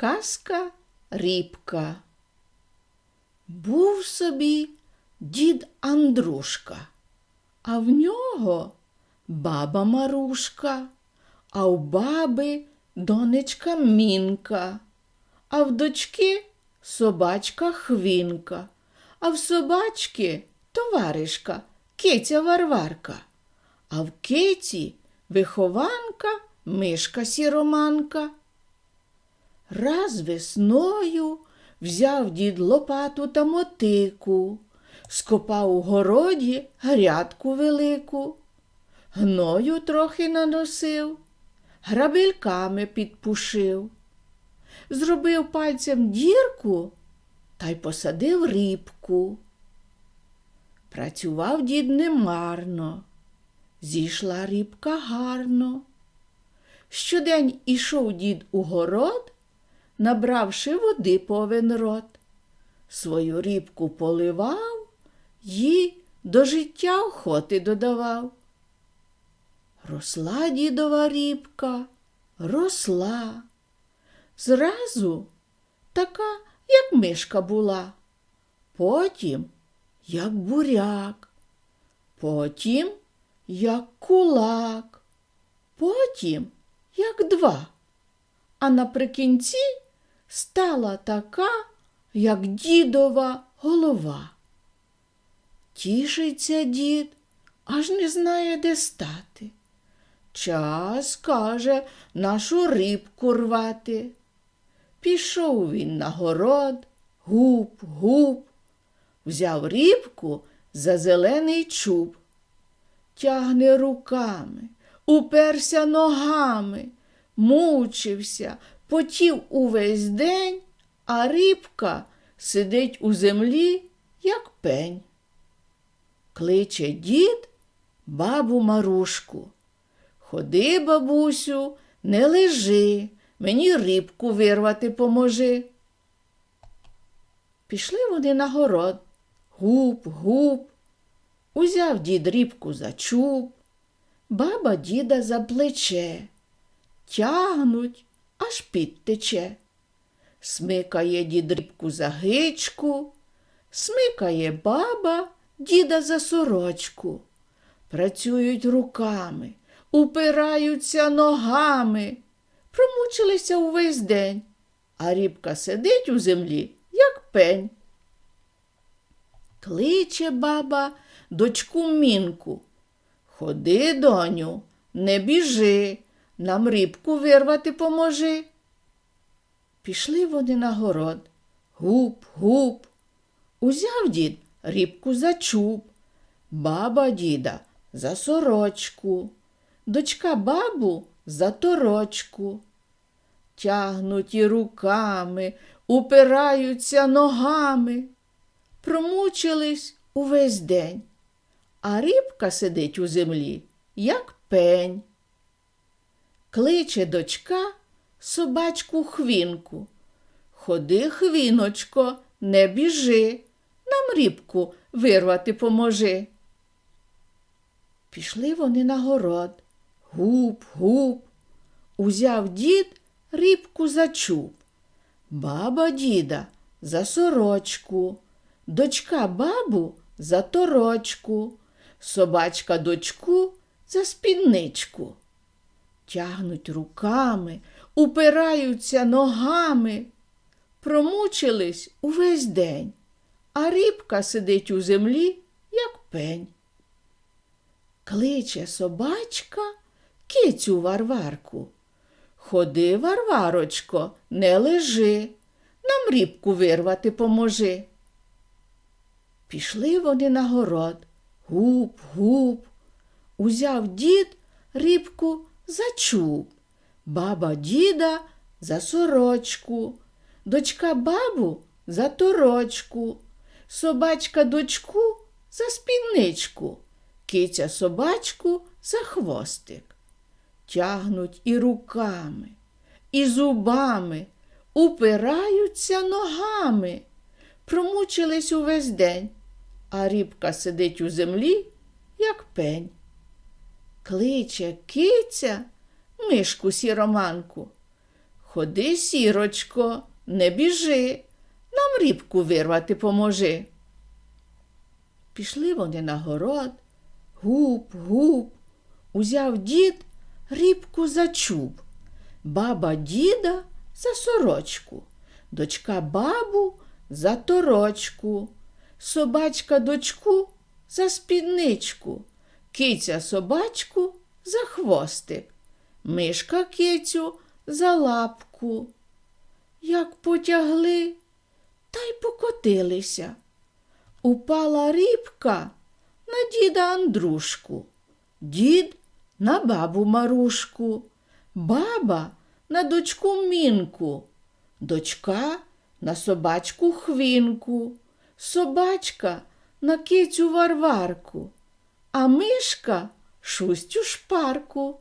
Казка Рібка. Був собі дід Андрушка, а в нього баба Марушка, а у баби донечка Мінка, а в дочки собачка Хвінка, а в собачки товаришка киця Варварка, а в киці вихованка мишка сіроманка. Раз весною взяв дід лопату та мотику, скопав у городі грядку велику, гною трохи наносив, грабельками підпушив, зробив пальцем дірку та й посадив рібку. Працював дід немарно, зійшла рібка гарно. Щодень ішов дід у город, набравши води повен рот. Свою рібку поливав, їй до життя охоти додавав. Росла дідова рібка, росла. Зразу така, як мишка була, потім як буряк, потім як кулак, потім як два, а наприкінці стала така, як дідова голова. Тішиться дід, аж не знає, де стати. Час, каже, нашу рибку рвати. Пішов він на город, гуп, гуп, взяв рібку за зелений чуб, тягне руками, уперся ногами, мучився, потів увесь день, а рибка сидить у землі, як пень. Кличе дід бабу Марушку. Ходи, бабусю, не лежи, мені рибку вирвати поможи. Пішли вони на город, гуп, гуп. Узяв дід рібку за чуб, баба діда за плече. Тягнуть, аж підтече. Смикає дід рибку за гичку, смикає баба діда за сорочку. Працюють руками, упираються ногами, промучилися увесь день, а рібка сидить у землі, як пень. Кличе баба дочку мінку. Ходи, доню, не біжи, нам рибку вирвати поможи. Пішли вони на город. Гуп, гуп. Узяв дід рибку за чуб, баба діда за сорочку, дочка бабу за торочку. Тягнуті руками, упираються ногами, промучились увесь день, а рибка сидить у землі, як пень. Кличе дочка собачку хвінку. Ходи, хвіночко, не біжи, нам рібку вирвати поможи. Пішли вони на город. Гуп, гуп. Узяв дід рибку за чуб, баба діда за сорочку, дочка бабу за торочку, собачка дочку за спідничку. Тягнуть руками, упираються ногами, промучились увесь день, а рибка сидить у землі, як пень. Кличе собачка кицю Варварку. Ходи, Варварочко, не лежи, нам рібку вирвати поможи. Пішли вони на город. Гуп, гуп. Узяв дід рибку за чуб, баба діда за сорочку, дочка бабу за торочку, собачка дочку за спідничку, киця собачку за хвостик. Тягнуть і руками, і зубами, упираються ногами, промучились увесь день, а рібка сидить у землі, як пень. Кличе киця мишку сіроманку. Ходи, сірочко, не біжи, нам рібку вирвати поможи. Пішли вони на город, гуп, гуп, узяв дід рібку за чуб, баба діда за сорочку, дочка бабу за торочку, собачка дочку за спідничку, киця собачку за хвостик, мишка кицю за лапку. Як потягли, та й покотилися. Упала рібка на діда Андрушку, дід на бабу Марушку, баба на дочку Мінку, дочка на собачку Хвінку, собачка на кицю Варварку, а мишка шустю шпарку.